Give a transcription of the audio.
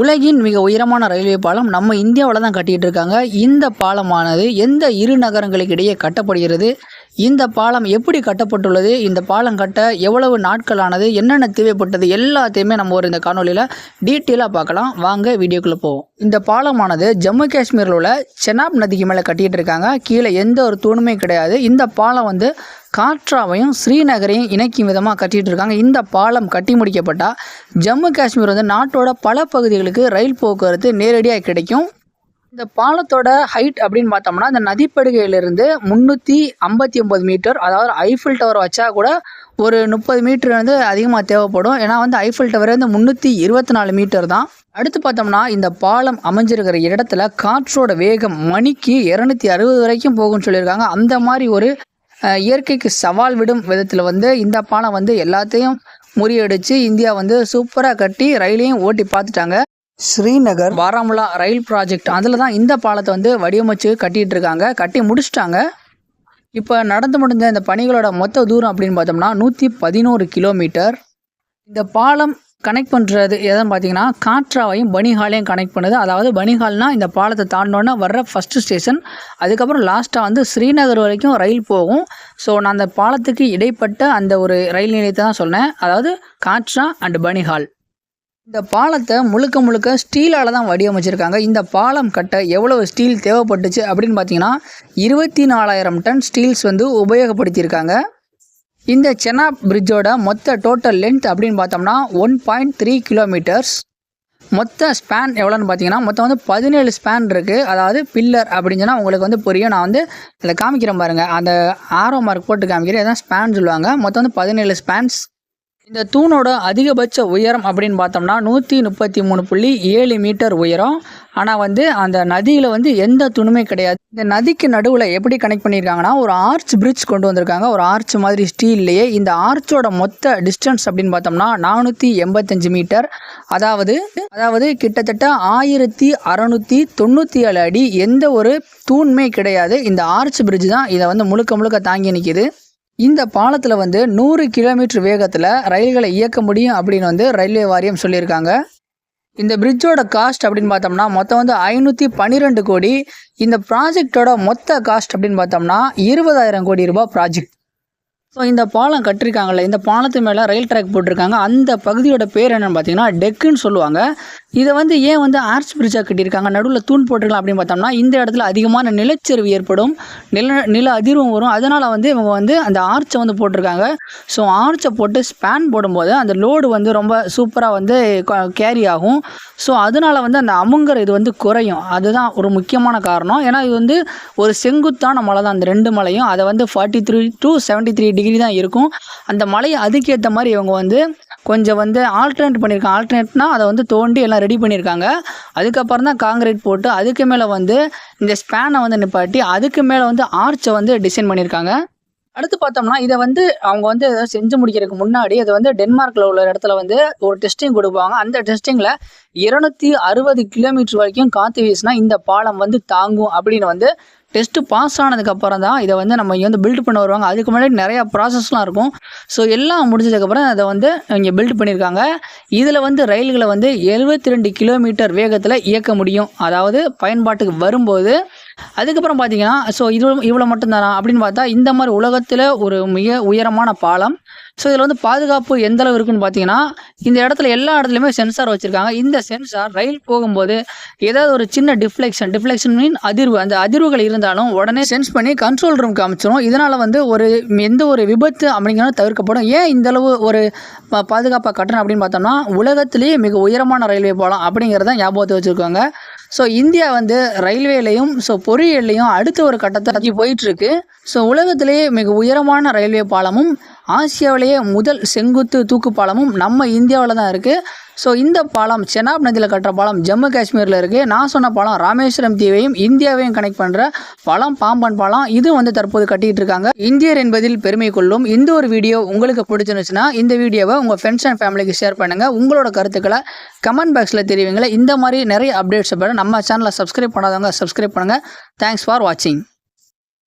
உலகின் மிக உயரமான ரயில்வே பாலம் நம்ம இந்தியாவில் தான் கட்டிகிட்டு இருக்காங்க. இந்த பாலமானது எந்த இரு நகரங்களுக்கு இடையே கட்டப்படுகிறது? இந்த பாலம் எப்படி கட்டப்பட்டுள்ளது? இந்த பாலம் கட்ட எவ்வளவு நாட்களானது? என்னென்ன தேவைப்பட்டது? எல்லாத்தையுமே நம்ம ஒரு இந்த காணொலியில் டீட்டெயிலாக பார்க்கலாம். வாங்க வீடியோக்குள்ளே போவோம். இந்த பாலமானது ஜம்மு காஷ்மீரில் உள்ள செனாப் நதிக்கு மேலே கட்டிகிட்டு இருக்காங்க. கீழே எந்த ஒரு தூணுமே கிடையாது. இந்த பாலம் வந்து காட்ராவையும் ஸ்ரீநகரையும் இணைக்கும் விதமாக கட்டிகிட்டு இருக்காங்க. இந்த பாலம் கட்டி முடிக்கப்பட்டால் ஜம்மு காஷ்மீர் வந்து நாட்டோட பல பகுதிகளுக்கு ரயில் போக்குவரத்து நேரடியாக கிடைக்கும். இந்த பாலத்தோட ஹைட் அப்படின்னு பார்த்தோம்னா இந்த நதிப்படுகையிலிருந்து முந்நூற்றி ஐம்பத்தி ஒம்பது மீட்டர் அதாவது ஐஃபில் டவர் வச்சா கூட ஒரு முப்பது மீட்டர் வந்து அதிகமாக தேவைப்படும். ஏன்னா வந்து ஐஃபில் டவர் வந்து முந்நூற்றி இருபத்தி நாலு மீட்டர் தான். அடுத்து பார்த்தோம்னா இந்த பாலம் அமைஞ்சிருக்கிற இடத்துல காற்றோட வேகம் மணிக்கு இரநூத்தி அறுபது வரைக்கும் போகும்னு சொல்லியிருக்காங்க. அந்த மாதிரி ஒரு இயற்கைக்கு சவால் விடும் விதத்தில் வந்து இந்த பாலம் வந்து எல்லாத்தையும் முறியடிச்சு இந்தியா வந்து சூப்பராக கட்டி ரயிலையும் ஓட்டி பார்த்துட்டாங்க. ஸ்ரீநகர். Baramulla rail project. அதில் தான் இந்த பாலத்தை வந்து வடிவமைச்சு கட்டிகிட்டு இருக்காங்க. கட்டி முடிச்சிட்டாங்க. இப்போ நடந்து முடிஞ்ச இந்த பணிகளோட மொத்த தூரம் அப்படின்னு பார்த்தோம்னா நூற்றி பதினோரு கிலோமீட்டர். இந்த பாலம் கனெக்ட் பண்ணுறது எதுன்னு பார்த்தீங்கன்னா காட்ராவையும் பனிஹாலையும் கனெக்ட் பண்ணுது. அதாவது பனிஹால்னா இந்த பாலத்தை தாண்டினோன்னே வர்ற ஃபஸ்ட்டு ஸ்டேஷன் அதுக்கப்புறம் லாஸ்ட்டாக வந்து ஸ்ரீநகர் வரைக்கும் ரயில் போகும். ஸோ நான் அந்த பாலத்துக்கு இடைப்பட்ட அந்த ஒரு ரயில் நிலையத்தை தான் சொன்னேன். அதாவது காட்ரா அண்ட் பனிஹால். இந்த பாலத்தை முழுக்க முழுக்க ஸ்டீலால் தான் வடிவமைச்சிருக்காங்க. இந்த பாலம் கட்ட எவ்வளவு ஸ்டீல் தேவைப்பட்டுச்சு அப்படின்னு பார்த்தீங்கன்னா இருபத்தி நாலாயிரம் டன் ஸ்டீல்ஸ் வந்து உபயோகப்படுத்தியிருக்காங்க. இந்த செனாப் பிரிட்ஜோட மொத்த டோட்டல் லென்த் அப்படின்னு பார்த்தோம்னா ஒன் பாயிண்ட் த்ரீ கிலோமீட்டர்ஸ். மொத்த ஸ்பேன் எவ்வளோன்னு பார்த்தீங்கன்னா மொத்தம் வந்து பதினேழு ஸ்பேன் இருக்குது அதாவது பில்லர் அப்படின்னு சொன்னால் உங்களுக்கு வந்து புரியும். நான் வந்து இதில் காமிக்கிறேன் பாருங்கள் அந்த ஆரோ மார்க் போட்டு காமிக்கிறேன். எதாவது ஸ்பேன் சொல்லுவாங்க. மொத்தம் வந்து பதினேழு ஸ்பேன்ஸ் இந்த தூணோட அதிகபட்ச உயரம் அப்படின்னு பார்த்தோம்னா நூற்றி முப்பத்தி மூணு புள்ளி ஏழு மீட்டர் உயரம். ஆனால் வந்து அந்த நதியில் வந்து எந்த தூணுமே கிடையாது. இந்த நதிக்கு நடுவில் எப்படி கனெக்ட் பண்ணியிருக்காங்கன்னா ஒரு ஆர்ச் பிரிட்ஜ் கொண்டு வந்திருக்காங்க. ஒரு ஆர்ச் மாதிரி ஸ்டீல்லையே இந்த ஆர்ச்சோட மொத்த டிஸ்டன்ஸ் அப்படின்னு பார்த்தோம்னா நானூற்றி எண்பத்தஞ்சு மீட்டர். அதாவது அதாவது கிட்டத்தட்ட ஆயிரத்தி அறநூற்றி தொண்ணூற்றி ஏழு அடி எந்த ஒரு தூண்மே கிடையாது. இந்த ஆர்ச் பிரிட்ஜ் தான் இதை வந்து முழுக்க முழுக்க தாங்கி நிற்கிது இந்த பாலத்தில் வந்து நூறு கிலோமீட்டர் வேகத்தில் ரயில்களை இயக்க முடியும் அப்படின்னு வந்து ரயில்வே வாரியம் சொல்லியிருக்காங்க. இந்த பிரிட்ஜோட காஸ்ட் அப்படின்னு பார்த்தோம்னா மொத்தம் வந்து ஐநூற்றி பன்னிரெண்டு கோடி. இந்த ப்ராஜெக்டோட மொத்த காஸ்ட் அப்படின்னு பார்த்தோம்னா இருபதாயிரம் கோடி ரூபாய் ப்ராஜெக்ட் ஸோ இந்த பாலம் கட்டிருக்காங்கல்ல இந்த பாலத்து மேலே ரயில் ட்ராக் போட்டிருக்காங்க. அந்த பகுதியோட பேர் என்னென்னு பார்த்தீங்கன்னா டெக்குன்னு சொல்லுவாங்க. இதை வந்து ஏன் வந்து ஆர்ச் பிரிட்ஜாக கட்டியிருக்காங்க? நடுவில் தூண் போட்டிருக்கலாம் அப்படின்னு பார்த்தோம்னா இந்த இடத்துல அதிகமான நிலச்சரிவு ஏற்படும். நில நில அதிர்வும் வரும். அதனால் வந்து இவங்க வந்து அந்த ஆர்ச்சை வந்து போட்டிருக்காங்க. ஸோ ஆர்ச்சை போட்டு ஸ்பேன் போடும்போது அந்த லோடு வந்து ரொம்ப சூப்பராக வந்து கேரி ஆகும். ஸோ அதனால் வந்து அந்த அமுங்கிற இது வந்து குறையும். அதுதான் ஒரு முக்கியமான காரணம். ஏன்னா இது வந்து ஒரு செங்குத்தான மலை தான் அந்த ரெண்டு மலையும். அதை வந்து forty three to seventy three degree தான் இருக்கும். அந்த மலையை அதுக்கேற்ற மாதிரி இவங்க வந்து கொஞ்சம் வந்து ஆல்டர்னேட் பண்ணியிருக்காங்க ஆல்டர்னேட்னா அதை வந்து தோண்டி எல்லாம் ரெடி பண்ணியிருக்காங்க அதுக்கப்புறம் தான் காங்கிரீட் போட்டு அதுக்கு மேலே வந்து இந்த ஸ்பேனை வந்து நிப்பாட்டி அதுக்கு மேலே வந்து ஆர்ச்சை வந்து டிசைன் பண்ணியிருக்காங்க அடுத்து பார்த்தோம்னா இதை வந்து அவங்க வந்து ஏதாவது செஞ்சு முடிக்கிறதுக்கு முன்னாடி அதை வந்து டென்மார்க்கில் உள்ள இடத்துல வந்து ஒரு டெஸ்டிங் கொடுப்பாங்க. அந்த டெஸ்டிங்கில் இருநூத்தி அறுபது கிலோமீட்டர் வரைக்கும் காற்று வீசினா இந்த பாலம் வந்து தாங்கும் அப்படின்னு வந்து டெஸ்ட்டு பாஸ் ஆனதுக்கப்புறம் தான் இதை வந்து நம்ம இங்கே வந்து பில்ட் பண்ண வருவாங்க. அதுக்கு முன்னாடி நிறையா ப்ராசஸ்லாம் இருக்கும். ஸோ எல்லாம் முடிஞ்சதுக்கப்புறம் அதை வந்து இங்கே பில்ட் பண்ணியிருக்காங்க. இதில் வந்து ரயில்களை வந்து எழுபத்தி ரெண்டு கிலோமீட்டர் வேகத்தில் இயக்க முடியும். அதாவது பயன்பாட்டுக்கு வரும்போது அதுக்கப்புறம் பார்த்தீங்கன்னா ஸோ இது இவ்வளோ மட்டும்தானா அப்படின்னு பார்த்தா இந்த மாதிரி உலகத்தில் ஒரு மிக உயரமான பாலம். ஸோ இதில் வந்து பாதுகாப்பு எந்த அளவு இருக்குன்னு பார்த்தீங்கன்னா இந்த இடத்துல எல்லா இடத்துலையுமே சென்சார் வச்சுருக்காங்க. இந்த சென்சார் ரயில் போகும்போது ஏதாவது ஒரு சின்ன டிஃப்ளெக்ஷன் டிஃப்ளெக்ஷன் மீன் அதிர்வு அந்த அதிர்வுகள் இருந்தாலும் உடனே சென்ஸ் பண்ணி கண்ட்ரோல் ரூம் காமிச்சிடும் இதனால் வந்து ஒரு எந்த ஒரு விபத்து அப்படிங்கிறது தவிர்க்கப்படும். ஏன் இந்த அளவு ஒரு பா- பாதுகாப்பாக கட்டணம் அப்படின்னு பார்த்தோம்னா உலகத்திலேயே மிக உயரமான ரயில்வே பாலம் அப்படிங்கிறத ஞாபகத்தை வச்சுருக்காங்க. ஸோ இந்தியா வந்து ரயில்வேலையும் ஸோ பொறியியல்லையும் அடுத்த ஒரு கட்டத்தை நோக்கி போயிட்டு இருக்கு. ஸோ உலகத்திலேயே மிக உயரமான ரயில்வே பாலமும் ஆசியாவிலேயே முதல் செங்குத்து தூக்கு பாலமும் நம்ம இந்தியாவில் தான் இருக்குது ஸோ இந்த பாலம் செனாப் நதியில் கட்டுற பாலம் ஜம்மு காஷ்மீரில் இருக்குது நான் சொன்ன பாலம் ராமேஸ்வரம் தீவையும் இந்தியாவையும் கனெக்ட் பண்ணுற பாலம் பாம்பன் பாலம். இது வந்து தற்போது கட்டிகிட்டு இருக்காங்க. இந்தியர் என்பதில் பெருமை கொள்ளும் இந்த ஒரு வீடியோ உங்களுக்கு பிடிச்சிருந்துச்சுன்னா இந்த வீடியோவை உங்கள் ஃப்ரெண்ட்ஸ் அண்ட் ஃபேமிலிக்கு ஷேர் பண்ணுங்கள் உங்களோட கருத்துக்களை கமெண்ட் பாக்ஸில் தெரிவிங்களேன். இந்த மாதிரி நிறைய அப்டேட்ஸ் பெற நம்ம சேனலை சப்ஸ்கிரைப் பண்ணாதவங்க சப்ஸ்கிரைப் பண்ணுங்கள் தேங்க்ஸ் ஃபார் வாட்சிங்